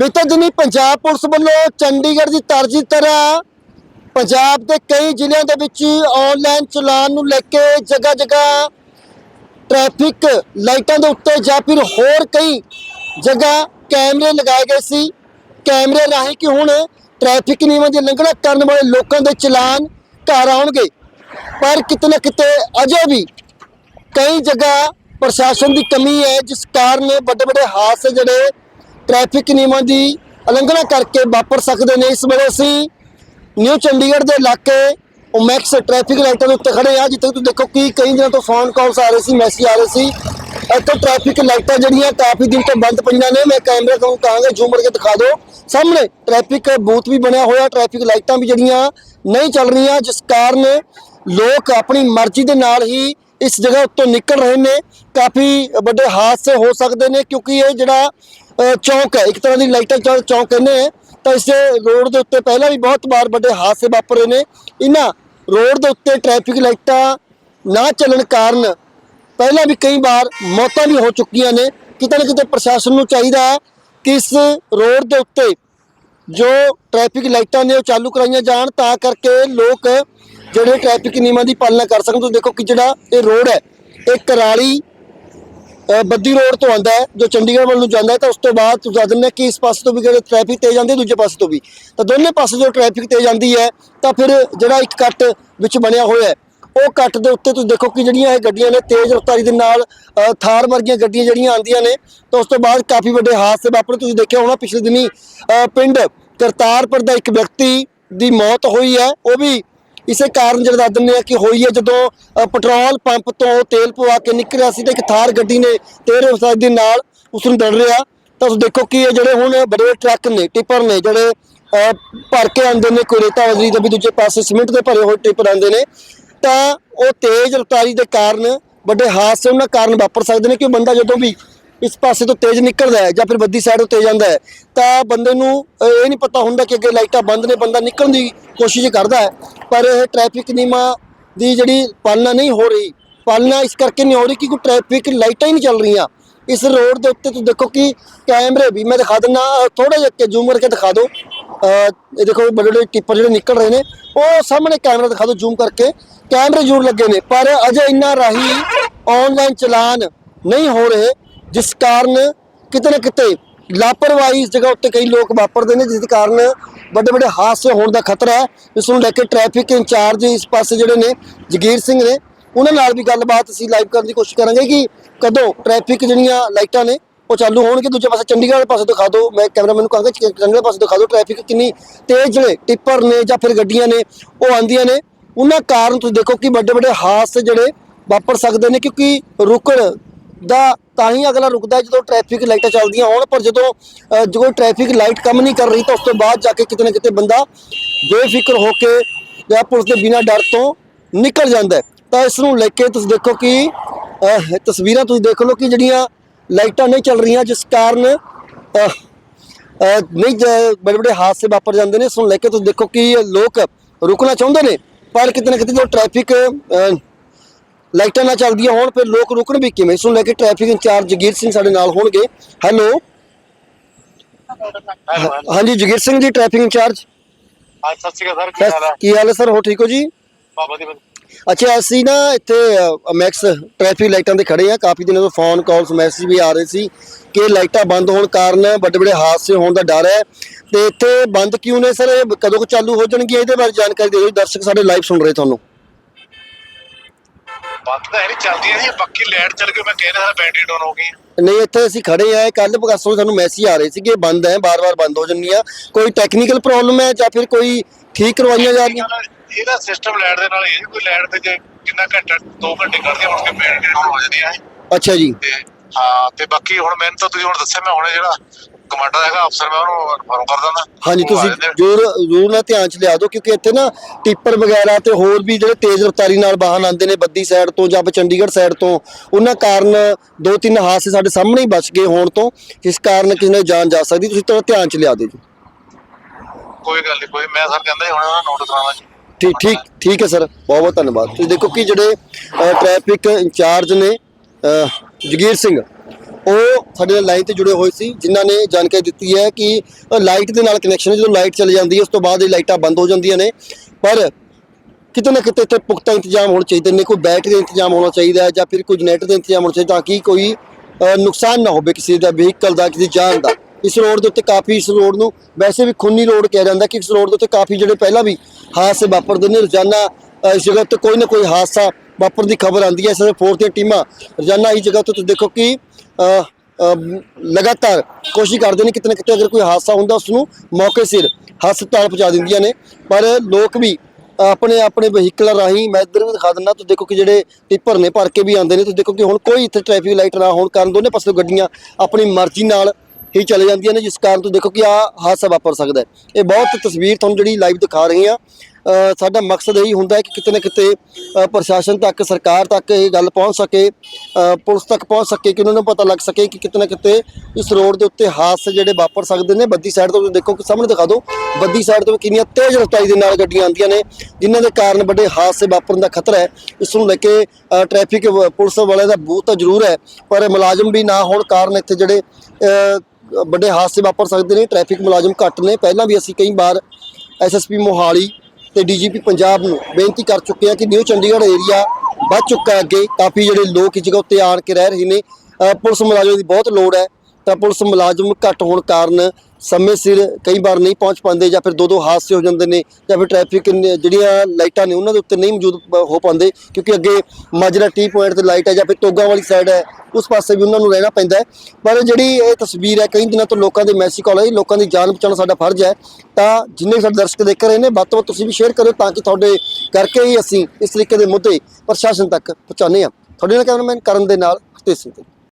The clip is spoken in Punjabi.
ਬੀਤੇ ਦਿਨੀ ਪੰਜਾਬ ਪੁਲਿਸ ਵੱਲੋਂ ਚੰਡੀਗੜ੍ਹ ਦੀ ਤਰਜ਼ੀ ਤਰ੍ਹਾਂ ਪੰਜਾਬ ਦੇ ਕਈ ਜ਼ਿਲ੍ਹਿਆਂ ਦੇ ਵਿੱਚ ਆਨਲਾਈਨ ਚਲਾਨ ਨੂੰ ਲੈ ਕੇ ਜਗ੍ਹਾ ਜਗ੍ਹਾ ਟ੍ਰੈਫਿਕ ਲਾਈਟਾਂ ਦੇ ਉੱਤੇ ਜਾਂ ਫਿਰ ਹੋਰ ਕਈ ਜਗ੍ਹਾ ਕੈਮਰੇ ਲਗਾਏ ਗਏ ਸੀ। ਕੈਮਰੇ ਰਾਹੀਂ ਕਿ ਹੁਣ ਟ੍ਰੈਫਿਕ ਨਿਯਮਾਂ ਦੀ ਉਲੰਘਣਾ ਕਰਨ ਵਾਲੇ ਲੋਕਾਂ ਦੇ ਚਲਾਨ ਘਰ ਆਉਣਗੇ। ਪਰ ਕਿਤੇ ਨਾ ਕਿਤੇ ਅਜੇ ਵੀ ਕਈ ਜਗ੍ਹਾ ਪ੍ਰਸ਼ਾਸਨ ਦੀ ਕਮੀ ਹੈ, ਜਿਸ ਕਾਰਨ ਵੱਡੇ ਵੱਡੇ ਹਾਦਸੇ ਜਿਹੜੇ ਟ੍ਰੈਫਿਕ ਨਿਯਮਾਂ ਦੀ ਉਲੰਘਣਾ ਕਰਕੇ ਵਾਪਰ ਸਕਦੇ ਨੇ। ਇਸ ਵੇਲੇ ਅਸੀਂ ਨਿਊ ਚੰਡੀਗੜ੍ਹ ਦੇ ਇਲਾਕੇ ਓਮੈਕਸ ਟ੍ਰੈਫਿਕ ਲਾਈਟਾਂ ਦੇ ਉੱਤੇ ਖੜੇ ਆ ਜਿੱਥੇ ਤੁਸੀਂ ਦੇਖੋ ਕਿ ਕਈ ਦਿਨਾਂ ਤੋਂ ਫੋਨ ਕਾਲਸ ਆ ਰਹੇ ਸੀ ਮੈਸੇਜ ਆ ਰਹੇ ਸੀ। ਇੱਥੇ ਟ੍ਰੈਫਿਕ ਲਾਈਟਾਂ ਜਿਹੜੀਆਂ ਕਾਫੀ ਦਿਨ ਤੋਂ ਬੰਦ ਪਈਆਂ ਨੇ, ਮੈਂ ਕੈਮਰੇ ਤੋਂ ਕਹਾਂਗਾ ਜ਼ੂਮ ਕਰਕੇ ਦਿਖਾ ਦਿਓ। ਸਾਹਮਣੇ ਟ੍ਰੈਫਿਕ ਬੂਥ ਵੀ ਬਣਿਆ ਹੋਇਆ ਟ੍ਰੈਫਿਕ ਲਾਈਟਾਂ ਵੀ ਜਿਹੜੀਆਂ ਨਹੀਂ ਚੱਲ ਰਹੀਆਂ, ਜਿਸ ਕਾਰਨ ਲੋਕ ਆਪਣੀ ਮਰਜ਼ੀ ਦੇ ਨਾਲ ਹੀ ਇਸ ਜਗ੍ਹਾ ਉੱਤੋਂ ਨਿਕਲ ਰਹੇ ਨੇ। ਕਾਫੀ ਵੱਡੇ ਹਾਦਸੇ ਹੋ ਸਕਦੇ ਨੇ, ਕਿਉਂਕਿ ਇਹ ਜਿਹੜਾ ਚੌਂਕ ਹੈ। ਇੱਕ ਤਰ੍ਹਾਂ ਦੀ ਲਾਈਟਾਂ ਚੌ- ਚੌਂਕ ਕਹਿੰਦੇ ਆ। ਤਾਂ ਇਸੇ ਰੋਡ ਦੇ ਉੱਤੇ ਪਹਿਲਾਂ ਵੀ ਬਹੁਤ ਵਾਰ ਵੱਡੇ ਹਾਦਸੇ ਵਾਪਰੇ ਨੇ। ਇਹਨਾਂ ਰੋਡ ਦੇ ਉੱਤੇ ਟ੍ਰੈਫਿਕ ਲਾਈਟਾਂ ਨਾ ਚੱਲਣ ਕਾਰਨ ਪਹਿਲਾਂ ਵੀ ਕਈ ਵਾਰ ਮੌਤਾਂ ਵੀ ਹੋ ਚੁੱਕੀਆਂ ਨੇ। ਕਿਤੇ ਨਾ ਕਿਤੇ ਪ੍ਰਸ਼ਾਸਨ ਨੂੰ ਚਾਹੀਦਾ ਹੈ ਕਿ ਇਸ ਰੋਡ ਦੇ ਉੱਤੇ ਜੋ ਟ੍ਰੈਫਿਕ ਲਾਈਟਾਂ ਨੇ ਉਹ ਚਾਲੂ ਕਰਾਈਆਂ ਜਾਣ, ਤਾਂ ਕਰਕੇ ਲੋਕ ਜਿਹੜੇ ਟ੍ਰੈਫਿਕ ਨਿਯਮਾਂ ਦੀ ਪਾਲਣਾ ਕਰ ਸਕਣ। ਤੁਸੀਂ ਦੇਖੋ ਕਿ ਜਿਹੜਾ ਇਹ ਰੋਡ ਹੈ, ਇਹ ਕਰਾਲੀ ਬੱਦੀ ਰੋਡ ਤੋਂ ਆਉਂਦਾ ਹੈ ਜੋ ਚੰਡੀਗੜ੍ਹ ਵੱਲ ਨੂੰ ਜਾਂਦਾ ਹੈ ਤਾਂ ਉਸ ਤੋਂ ਬਾਅਦ ਤੁਸੀਂ ਦੱਸ ਦਿੰਦੇ ਕਿ ਇਸ ਪਾਸੇ ਤੋਂ ਵੀ ਜਿਹੜੇ ਟ੍ਰੈਫਿਕ ਤੇਜ਼ ਆਉਂਦੀ ਹੈ ਦੂਜੇ ਪਾਸੇ ਤੋਂ ਵੀ। ਤਾਂ ਦੋਨੇ ਪਾਸੇ ਜੋ ਟ੍ਰੈਫਿਕ ਤੇਜ਼ ਆਉਂਦੀ ਹੈ ਤਾਂ ਫਿਰ ਜਿਹੜਾ ਇੱਕ ਕੱਟ ਵਿੱਚ ਬਣਿਆ ਹੋਇਆ ਹੈ ਉਹ ਕੱਟ ਦੇ ਉੱਤੇ ਤੁਸੀਂ ਦੇਖੋ ਕਿ ਜਿਹੜੀਆਂ ਇਹ ਗੱਡੀਆਂ ਨੇ ਤੇਜ਼ ਰਫ਼ਤਾਰੀ ਦੇ ਨਾਲ ਅ, ਥਾਰ ਵਰਗੀਆਂ ਗੱਡੀਆਂ ਜਿਹੜੀਆਂ ਆਉਂਦੀਆਂ ਨੇ ਤਾਂ ਉਸ ਤੋਂ ਬਾਅਦ ਕਾਫੀ ਵੱਡੇ ਹਾਦਸੇ ਵਾਪਰੇ। ਤੁਸੀਂ ਦੇਖਿਆ ਹੋਣਾ ਪਿਛਲੇ ਦਿਨੀ ਪਿੰਡ ਕਰਤਾਰਪੁਰ ਦਾ ਇੱਕ ਵਿਅਕਤੀ ਦੀ ਮੌਤ ਹੋਈ ਹੈ ਉਹ ਵੀ ਇਸੇ ਕਾਰਨ ਜਿਹੜਾ ਦੱਸ ਦਿੰਦੇ ਆ ਕਿ ਹੋਈ ਹੈ ਜਦੋਂ ਪੈਟਰੋਲ ਪੰਪ ਤੋਂ ਤੇਲ ਪਵਾ ਕੇ ਨਿਕਲਿਆ ਸੀ ਤੇ ਇੱਕ ਥਾਰ ਗੱਡੀ ਨੇ ਤੇਜ਼ ਰਫ਼ਤਾਰ ਦੇ ਨਾਲ ਉਸ ਨੂੰ ਡਰ ਰਿਹਾ ਤਾਂ ਤੁਸੀਂ ਦੇਖੋ ਕਿ ਇਹ ਜਿਹੜੇ ਹੁਣ ਬੜੇ ਟਰੱਕ ਨੇ ਟਿੱਪਰ ਨੇ ਜਿਹੜੇ ਅ, ਭਰ ਕੇ ਆਉਂਦੇ ਨੇ ਕੋਈ ਰੇਤਾ ਵਜਰੀ ਦੇ ਵੀ ਦੂਜੇ ਪਾਸੇ ਸੀਮਿੰਟ ਦੇ ਭਰੇ ਹੋਏ ਟਿੱਪਰ ਆਉਂਦੇ ਨੇ ਤਾਂ ਉਹ ਤੇਜ਼ ਰਫ਼ਤਾਰੀ ਦੇ ਕਾਰਨ ਵੱਡੇ ਹਾਦਸੇ ਉਹਨਾਂ ਕਾਰਨ ਵਾਪਰ ਸਕਦੇ ਨੇ ਕਿ ਬੰਦਾ ਜਦੋਂ ਵੀ ਇਸ ਪਾਸੇ ਤੋਂ ਤੇਜ਼ ਨਿਕਲਦਾ ਹੈ ਜਾਂ ਫਿਰ ਬੱਦੀ ਸਾਈਡ ਤੋਂ ਤੇਜ਼ ਆਉਂਦਾ ਹੈ, ਤਾਂ ਬੰਦੇ ਨੂੰ ਇਹ ਨਹੀਂ ਪਤਾ ਹੁੰਦਾ ਕਿ ਅੱਗੇ ਲਾਈਟਾਂ ਬੰਦ ਨੇ, ਬੰਦਾ ਨਿਕਲਣ ਦੀ ਕੋਸ਼ਿਸ਼ ਕਰਦਾ ਹੈ, ਪਰ ਇਹ ਟ੍ਰੈਫਿਕ ਨਿਯਮਾਂ ਦੀ ਜਿਹੜੀ ਪਾਲਣਾ ਨਹੀਂ ਹੋ ਰਹੀ। ਪਾਲਣਾ ਇਸ ਕਰਕੇ ਨਹੀਂ ਹੋ ਰਹੀ ਕਿ ਕੋਈ ਟ੍ਰੈਫਿਕ ਲਾਈਟਾਂ ਹੀ ਨਹੀਂ ਚੱਲ ਰਹੀਆਂ। ਇਸ ਰੋਡ ਦੇ ਉੱਤੇ ਤੁਸੀਂ ਦੇਖੋ ਕਿ ਕੈਮਰੇ ਵੀ ਮੈਂ ਦਿਖਾ ਦਿੰਦਾ ਥੋੜਾ ਜਿਹਾ ਕਿ ਜ਼ੂਮ ਕਰਕੇ ਦਿਖਾ ਦਿਓ। ਇਹ ਦੇਖੋ ਬੜੇ ਬੜੇ ਟਿੱਪਰ ਜਿਹੜੇ ਨਿਕਲ ਰਹੇ ਨੇ, ਉਹ ਸਾਹਮਣੇ ਕੈਮਰਾ ਦਿਖਾ ਦਿਓ ਜ਼ੂਮ ਕਰਕੇ। ਕੈਮਰੇ ਜ਼ਰੂਰ ਲੱਗੇ ਨੇ, ਪਰ ਅਜੇ ਇੰਨਾ ਰਾਹੀਂ ਆਨਲਾਈਨ ਚਲਾਨ ਨਹੀਂ ਹੋ ਰਹੇ। ਜਿਸ ਕਾਰਨ ਕਿਤੇ ਨਾ ਕਿਤੇ ਲਾਪਰਵਾਹੀ ਇਸ ਜਗ੍ਹਾ ਉੱਤੇ ਕਈ ਲੋਕ ਵਾਪਰਦੇ ਨੇ, ਜਿਸ ਕਾਰਨ ਵੱਡੇ ਵੱਡੇ ਹਾਦਸੇ ਹੋਣ ਦਾ ਖਤਰਾ ਹੈ। ਇਸ ਨੂੰ ਲੈ ਕੇ ਟ੍ਰੈਫਿਕ ਇੰਚਾਰਜ ਇਸ ਪਾਸੇ ਜਿਹੜੇ ਨੇ, ਜਗੀਰ ਸਿੰਘ ਨੇ, ਉਹਨਾਂ ਨਾਲ ਵੀ ਗੱਲਬਾਤ ਅਸੀਂ ਲਾਈਵ ਕਰਨ ਦੀ ਕੋਸ਼ਿਸ਼ ਕਰਾਂਗੇ ਕਿ ਕਦੋਂ ਟ੍ਰੈਫਿਕ ਜਿਹੜੀਆਂ ਲਾਈਟਾਂ ਨੇ, ਉਹ ਚਾਲੂ ਹੋਣਗੇ। ਦੂਜੇ ਪਾਸੇ ਚੰਡੀਗੜ੍ਹ ਵਾਲੇ ਪਾਸੇ ਦਿਖਾ ਦਿਓ। ਮੈਂ ਕੈਮਰਾਮੈਨ ਨੂੰ ਕਹਾਂਗਾ ਚੰਡੀਗੜ੍ਹ ਪਾਸੇ ਦਿਖਾ ਦਿਓ। ਟ੍ਰੈਫਿਕ ਕਿੰਨੀ ਤੇਜ਼ ਜਿਹੜੇ ਟਿੱਪਰ ਨੇ ਜਾਂ ਫਿਰ ਗੱਡੀਆਂ ਨੇ, ਉਹ ਆਉਂਦੀਆਂ ਨੇ। ਉਹਨਾਂ ਕਾਰਨ ਤੁਸੀਂ ਦੇਖੋ ਕਿ ਵੱਡੇ ਵੱਡੇ ਹਾਦਸੇ ਜਿਹੜੇ ਵਾਪਰ ਸਕਦੇ ਨੇ, ਕਿਉਂਕਿ ਰੁਕਣ ਦਾ ਤਾਂ ਹੀ ਅਗਲਾ ਰੁਕਦਾ ਜਦੋਂ ਟ੍ਰੈਫਿਕ ਲਾਈਟਾਂ ਚੱਲਦੀਆਂ ਹੋਣ, ਪਰ ਜਦੋਂ ਜਦੋਂ ਟ੍ਰੈਫਿਕ ਲਾਈਟ ਕੰਮ ਨਹੀਂ ਕਰ ਰਹੀ ਤਾਂ ਉਸ ਤੋਂ ਬਾਅਦ ਜਾ ਕੇ ਕਿਤੇ ਨਾ ਕਿਤੇ ਬੰਦਾ ਬੇਫਿਕਰ ਹੋ ਕੇ ਜਾਂ ਪੁਲਿਸ ਦੇ ਬਿਨਾਂ ਡਰ ਤੋਂ ਨਿਕਲ ਜਾਂਦਾ ਤਾਂ ਇਸ ਨੂੰ ਲੈ ਕੇ ਤੁਸੀਂ ਦੇਖੋ ਕਿ ਤਸਵੀਰਾਂ ਤੁਸੀਂ ਦੇਖ ਲਓ ਕਿ ਜਿਹੜੀਆਂ ਲਾਈਟਾਂ ਨਹੀਂ ਚੱਲ ਰਹੀਆਂ, ਜਿਸ ਕਾਰਨ ਨਹੀਂ ਬੜੇ ਬੜੇ ਹਾਦਸੇ ਵਾਪਰ ਜਾਂਦੇ ਨੇ। ਇਸ ਨੂੰ ਲੈ ਕੇ ਤੁਸੀਂ ਦੇਖੋ ਕਿ ਲੋਕ ਰੁਕਣਾ ਚਾਹੁੰਦੇ ਨੇ, ਪਰ ਕਿਤੇ ਨਾ ਕਿਤੇ ਜੋ ਟ੍ਰੈਫਿਕ ਲਾਈਟਾਂ ਨਾ ਚੱਲਦੀਆਂ ਹੋਣ ਫਿਰ ਲੋਕ ਰੁਕਣ ਵੀ ਕਿਵੇਂ? ਇਸ ਨੂੰ ਲੈ ਕੇ ਟ੍ਰੈਫਿਕ ਇੰਚਾਰਜ ਜਗੀਰ ਸਿੰਘ ਸਾਡੇ ਨਾਲ ਹੋਣਗੇ। ਹੈਲੋ। ਹਾਂਜੀ ਜਗੀਰ ਸਿੰਘ ਜੀ ਟ੍ਰੈਫਿਕ ਇੰਚਾਰਜ। ਹਾਂ ਸਤਿ ਸ਼੍ਰੀ ਅਕਾਲ ਸਰ ਕੀ ਹਾਲ ਹੈ? ਕੀ ਹਾਲ ਹੈ ਸਰ? ਹੋ ਠੀਕ ਹੋ ਜੀ। ਅੱਛਾ ਅਸੀਂ ਨਾ ਇੱਥੇ ਮੈਕਸ ਟ੍ਰੈਫਿਕ ਲਾਈਟਾਂ ਤੇ ਖੜੇ ਆ ਕਾਫੀ ਦਿਨਾਂ ਤੋਂ ਫੋਨ ਕਾਲਸ ਮੈਸੇਜ ਵੀ ਆ ਰਹੇ ਸੀ ਕਿ ਲਾਈਟਾਂ ਬੰਦ ਹੋਣ ਕਾਰਨ ਵੱਡੇ ਵੱਡੇ ਹਾਦਸੇ ਹੋਣ ਦਾ ਡਰ ਹੈ। ਤੇ ਇੱਥੇ ਬੰਦ ਕਿਉਂ ਨੇ ਸਰ? ਇਹ ਕਦੋਂ ਕੁ ਚਾਲੂ ਹੋ ਜਾਣਗੀਆਂ? ਇਹਦੇ ਬਾਰੇ ਜਾਣਕਾਰੀ ਦਿਓ ਦਰਸ਼ਕ ਸਾਡੇ ਲਾਈਵ ਸੁਣ ਰਹੇ ਤੁਹਾਨੂੰ। ਬੰਦ ਤਾਂ ਹੈ ਨਹੀਂ ਚੱਲਦੀ ਹੈ ਜੀ ਬਾਕੀ ਲਾਈਟ ਚੱਲ ਗਈ ਮੈਂ ਕਹਿ ਰਿਹਾ ਬੈਟਰੀ ਡਾਊਨ ਹੋ ਗਈ ਨਹੀਂ ਇੱਥੇ ਅਸੀਂ ਖੜੇ ਆ ਕੱਲ ਪਰਸੋਂ ਸਾਨੂੰ ਮੈਸੇਜ ਆ ਰਹੇ ਸੀ ਕਿ ਇਹ ਬੰਦ ਹੈ ਬਾਰ-ਬਾਰ ਬੰਦ ਹੋ ਜਾਂਦੀਆਂ। ਕੋਈ ਟੈਕਨੀਕਲ ਪ੍ਰੋਬਲਮ ਹੈ ਜਾਂ ਫਿਰ ਕੋਈ ਠੀਕ ਕਰਵਾਈਆਂ ਜਾ ਰਹੀਆਂ? ਇਹਦਾ ਸਿਸਟਮ ਲਾਈਟ ਦੇ ਨਾਲ ਹੀ ਹੈ ਜੀ, ਕੋਈ ਲਾਈਟ ਤੇ ਜੇ ਕਿੰਨਾ ਘੰਟਾ 2 ਘੰਟੇ ਕੱਢਦੇ ਮੁੜ ਕੇ ਬੈਟਰੀ ਡਾਊਨ ਹੋ ਜਾਂਦੀ ਹੈ ਅੱਛਾ ਜੀ। ਤੇ ਹਾਂ ਤੇ ਬਾਕੀ ਹੁਣ ਮੈਨੂੰ ਤਾਂ ਤੁਸੀਂ ਹੁਣ ਦੱਸਿਆ ਮੈਂ ਹੁਣੇ ਜਿਹੜਾ ਕਮਾਂਡਰ ਹੈਗਾ ਅਫਸਰ ਮੈਂ ਉਹਨੂੰ ਇਨਫੋਰਮ ਕਰ ਦਿੰਦਾ। ਹਾਂਜੀ ਉਹ ਆ ਤੁਸੀਂ ਜਾਂਦੇ। ਜ਼ਰੂਰ ਜ਼ਰੂਰ ਨਾ ਧਿਆਨ ਚ ਲਿਆ ਦਿਓ ਕਿਉਂਕਿ ਇੱਥੇ ਨਾ ਟਿੱਪਰ ਵਗੈਰਾ ਤੇ ਹੋਰ ਵੀ ਜਿਹੜੇ ਤੇਜ਼ ਰਫ਼ਤਾਰੀ ਨਾਲ ਵਾਹਨ ਆਉਂਦੇ ਨੇ ਬੱਦੀ ਸਾਈਡ ਤੋਂ ਜਾਂ ਚੰਡੀਗੜ੍ਹ ਸਾਈਡ ਤੋਂ ਉਹਨਾਂ ਕਾਰਨ ਦੋ ਤਿੰਨ ਹਾਦਸੇ ਸਾਡੇ ਸਾਹਮਣੇ ਹੀ ਬਚ ਗਏ ਹੋਣ ਤੋਂ ਜਿਸ ਕਾਰਨ ਕਿਸੇ ਨੇ ਜਾਨ ਜਾ ਸਕਦੀ ਤੁਸੀਂ ਥੋੜਾ ਧਿਆਨ ਚ ਲਿਆ ਦਿਓ ਜੀ। ਕੋਈ ਗੱਲ ਨਹੀਂ ਕੋਈ ਮੈਂ ਸਰ ਕਹਿੰਦਾ ਹੁਣ ਉਹਨਾਂ ਨੋਟ ਕਰਾਉਣਾ ਜੀ ਠੀਕ ਠੀਕ ਠੀਕ ਹੈ ਸਰ ਬਹੁਤ ਬਹੁਤ ਧੰਨਵਾਦ। ਤੁਸੀਂ ਦੇਖੋ ਕਿ ਜਿਹੜੇ ਟ੍ਰੈਫਿਕ ਇੰਚਾਰਜ ਨੇ ਅਹ, ਜਗੀਰ ਸਿੰਘ ਉਹ ਸਾਡੇ ਨਾਲ ਲਾਈਨ ਤੇ ਜੁੜੇ ਹੋਏ ਸੀ, ਜਿਨ੍ਹਾਂ ਨੇ ਜਾਣਕਾਰੀ ਦਿੱਤੀ ਹੈ ਕਿ ਲਾਈਟ ਦੇ ਨਾਲ ਕਨੈਕਸ਼ਨ ਜਦੋਂ ਲਾਈਟ ਚਲੀ ਜਾਂਦੀ ਹੈ, ਉਸ ਤੋਂ ਬਾਅਦ ਇਹ ਲਾਈਟਾਂ ਬੰਦ ਹੋ ਜਾਂਦੀਆਂ ਨੇ। ਪਰ ਕਿਤੇ ਨਾ ਕਿਤੇ ਇੱਥੇ ਪੁਖਤਾ ਇੰਤਜ਼ਾਮ ਹੋਣਾ ਚਾਹੀਦੇ ਨੇ ਕੋਈ ਬੈਟਰੀ ਦਾ ਇੰਤਜ਼ਾਮ ਹੋਣਾ ਚਾਹੀਦਾ ਹੈ ਜਾਂ ਫਿਰ ਕੋਈ ਜਨਰੇਟਰ ਦਾ ਇੰਤਜ਼ਾਮ ਹੋਣਾ ਚਾਹੀਦਾ ਤਾਂ ਕਿ ਕੋਈ ਨੁਕਸਾਨ ਨਾ ਹੋਵੇ ਕਿਸੇ ਦਾ ਵਹੀਕਲ ਦਾ, ਕਿਸੇ ਦੀ ਜਾਨ ਦਾ। ਇਸ ਰੋਡ ਦੇ ਉੱਤੇ ਕਾਫੀ, ਇਸ ਰੋਡ ਨੂੰ ਵੈਸੇ ਵੀ ਖੂਨੀ ਰੋਡ ਕਿਹਾ ਜਾਂਦਾ ਕਿ ਇਸ ਰੋਡ ਦੇ ਉੱਤੇ ਕਾਫੀ ਜਿਹੜੇ ਪਹਿਲਾਂ ਵੀ ਹਾਦਸੇ ਵਾਪਰਦੇ ਨੇ। ਰੋਜ਼ਾਨਾ ਇਸ ਜਗ੍ਹਾ ਤੇ ਕੋਈ ਨਾ ਕੋਈ ਹਾਦਸਾ ਵਾਪਰਨ ਦੀ ਖਬਰ ਆਉਂਦੀ ਹੈ। ਇਸ ਫੋਰ ਦੀਆਂ ਟੀਮਾਂ ਰੋਜ਼ਾਨਾ ਹੀ ਜਗ੍ਹਾ ਤੋਂ ਤੁਸੀਂ ਦੇਖੋ ਕਿ ਲਗਾਤਾਰ ਕੋਸ਼ਿਸ਼ ਕਰਦੇ ਨੇ ਕਿਤੇ ਨਾ ਕਿਤੇ ਅਗਰ ਕੋਈ ਹਾਦਸਾ ਹੁੰਦਾ ਉਸ ਨੂੰ ਮੌਕੇ ਸਿਰ ਹਸਪਤਾਲ ਪਹੁੰਚਾ ਦਿੰਦੀਆਂ ਨੇ। ਪਰ ਲੋਕ ਵੀ ਆਪਣੇ ਆਪਣੇ ਵਹੀਕਲ ਰਾਹੀਂ, ਮੈਂ ਇੱਧਰ ਵੀ ਦਿਖਾ ਦਿੰਦਾ, ਤੁਸੀਂ ਦੇਖੋ ਕਿ ਜਿਹੜੇ ਟਿੱਪਰ ਨੇ ਭਰ ਕੇ ਵੀ ਆਉਂਦੇ ਨੇ, ਤੁਸੀਂ ਦੇਖੋ ਕਿ ਹੁਣ ਕੋਈ ਇੱਥੇ ਟ੍ਰੈਫਿਕ ਲਾਈਟ ਨਾ ਹੋਣ ਕਾਰਨ ਦੋਨੇ ਪਾਸੇ ਗੱਡੀਆਂ ਆਪਣੀ ਮਰਜ਼ੀ ਨਾਲ ਹੀ ਚਲੇ ਜਾਂਦੀਆਂ ਨੇ, ਜਿਸ ਕਾਰਨ ਤੁਸੀਂ ਦੇਖੋ ਕਿ ਆ ਹਾਦਸਾ ਵਾਪਰ ਸਕਦਾ ਹੈ। ਇਹ ਬਹੁਤ ਤਸਵੀਰ ਤੁਹਾਨੂੰ ਜਿਹੜੀ ਲਾਈਵ ਦਿਖਾ ਰਹੇ ਹਾਂ ਸਾਡਾ ਮਕਸਦ ਇਹੀ ਹੁੰਦਾ ਹੈ ਕਿ ਕਿਤੇ ਨਾ ਕਿਤੇ ਪ੍ਰਸ਼ਾਸਨ ਤੱਕ ਸਰਕਾਰ ਤੱਕ ਇਹ ਗੱਲ ਪਹੁੰਚ ਸਕੇ ਪੁਲਿਸ ਤੱਕ ਪਹੁੰਚ ਸਕੇ ਕਿ ਉਹਨਾਂ ਨੂੰ ਪਤਾ ਲੱਗ ਸਕੇ ਕਿ ਕਿਤੇ ਨਾ ਕਿਤੇ ਇਸ ਰੋਡ ਦੇ ਉੱਤੇ ਹਾਦਸੇ ਜਿਹੜੇ ਵਾਪਰ ਸਕਦੇ ਨੇ। ਬੱਦੀ ਸਾਈਡ ਤੋਂ ਤੁਸੀਂ ਦੇਖੋ ਕਿ ਸਾਹਮਣੇ ਦਿਖਾ ਦਿਓ ਬੱਦੀ ਸਾਈਡ ਤੋਂ ਕਿੰਨੀਆਂ ਤੇਜ਼ ਰਫ਼ਤਾਰੀ ਦੇ ਨਾਲ ਗੱਡੀਆਂ ਆਉਂਦੀਆਂ ਨੇ ਜਿਨ੍ਹਾਂ ਦੇ ਕਾਰਨ ਵੱਡੇ ਹਾਦਸੇ ਵਾਪਰਨ ਦਾ ਖਤਰਾ ਹੈ। ਇਸ ਨੂੰ ਲੈ ਕੇ ਅ, ਟ੍ਰੈਫਿਕ ਪੁਲਿਸ ਵਾਲਿਆਂ ਦਾ ਬੂਥ ਤਾਂ ਜ਼ਰੂਰ ਹੈ ਪਰ ਮੁਲਾਜ਼ਮ ਵੀ ਨਾ ਹੋਣ ਕਾਰਨ ਇੱਥੇ ਜਿਹੜੇ ਵੱਡੇ ਹਾਦਸੇ ਵਾਪਰ ਸਕਦੇ ਨੇ। ਟ੍ਰੈਫਿਕ ਮੁਲਾਜ਼ਮ ਘੱਟ ਨੇ। ਪਹਿਲਾਂ ਵੀ ਅਸੀਂ ਕਈ ਵਾਰ ਐਸਐਸਪੀ ਮੋਹਾਲੀ ਤੇ ਡੀਜੀਪੀ ਪੰਜਾਬ ਨੂੰ ਬੇਨਤੀ ਕਰ ਚੁੱਕੇ ਹਾਂ ਕਿ ਨਿਊ ਚੰਡੀਗੜ੍ਹ ਏਰੀਆ ਵੱਧ ਚੁੱਕਾ ਅੱਗੇ, ਕਾਫੀ ਜਿਹੜੇ ਲੋਕ ਇਸ ਜਗ੍ਹਾ ਉੱਤੇ ਆਣ ਕੇ ਰਹਿ ਰਹੇ ਨੇ। ਪੁਲਿਸ ਮੁਲਾਜ਼ਮਾਂ ਦੀ ਬਹੁਤ ਲੋੜ ਹੈ। ਤਾਂ ਪੁਲਿਸ ਮੁਲਾਜ਼ਮ ਘੱਟ ਹੋਣ ਕਾਰਨ ਸਮੇਂ ਸਿਰ ਕਈ ਵਾਰ ਨਹੀਂ ਪਹੁੰਚ ਪਾਉਂਦੇ ਜਾਂ ਫਿਰ ਦੋ ਦੋ ਹਾਦਸੇ ਹੋ ਜਾਂਦੇ ਨੇ ਜਾਂ ਫਿਰ ਟ੍ਰੈਫਿਕ ਜਿਹੜੀਆਂ ਲਾਈਟਾਂ ਨੇ ਉਹਨਾਂ ਦੇ ਉੱਤੇ ਨਹੀਂ ਮੌਜੂਦ ਹੋ ਪਾਉਂਦੇ ਕਿਉਂਕਿ ਅੱਗੇ ਮਾਜਰਾ ਟੀ ਪੁਆਇੰਟ ਤੇ ਲਾਈਟ ਹੈ ਜਾਂ ਫਿਰ ਤੋਗਾ ਵਾਲੀ ਸਾਈਡ ਹੈ, ਉਸ ਪਾਸੇ ਵੀ ਉਹਨਾਂ ਨੂੰ ਰਹਿਣਾ ਪੈਂਦਾ ਹੈ। ਪਰ ਜਿਹੜੀ ਇਹ ਤਸਵੀਰ ਹੈ, ਕਈ ਦਿਨਾਂ ਤੋਂ ਲੋਕਾਂ ਦੇ ਮੈਸੇਜ ਕਾਲ ਹੈ ਲੋਕਾਂ ਦੀ ਜਾਨ ਬਚਾਉਣਾ ਸਾਡਾ ਫਰਜ਼ ਹੈ। ਤਾਂ ਜਿੰਨੇ ਵੀ ਸਾਡੇ ਦਰਸ਼ਕ ਦੇਖ ਰਹੇ ਨੇ, ਵੱਧ ਤੋਂ ਵੱਧ ਤੁਸੀਂ ਵੀ ਸ਼ੇਅਰ ਕਰੋ ਤਾਂ ਕਿ ਤੁਹਾਡੇ ਕਰਕੇ ਹੀ ਅਸੀਂ ਇਸ ਤਰੀਕੇ ਦੇ ਮੁੱਦੇ ਪ੍ਰਸ਼ਾਸਨ ਤੱਕ ਪਹੁੰਚਾਉਂਦੇ ਹਾਂ। ਤੁਹਾਡੇ ਨਾਲ ਕੈਮਰਾਮੈਨ ਕਰਨ ਦੇ ਨਾਲ ਹਰਤੇਜ ਸਿੰਘ।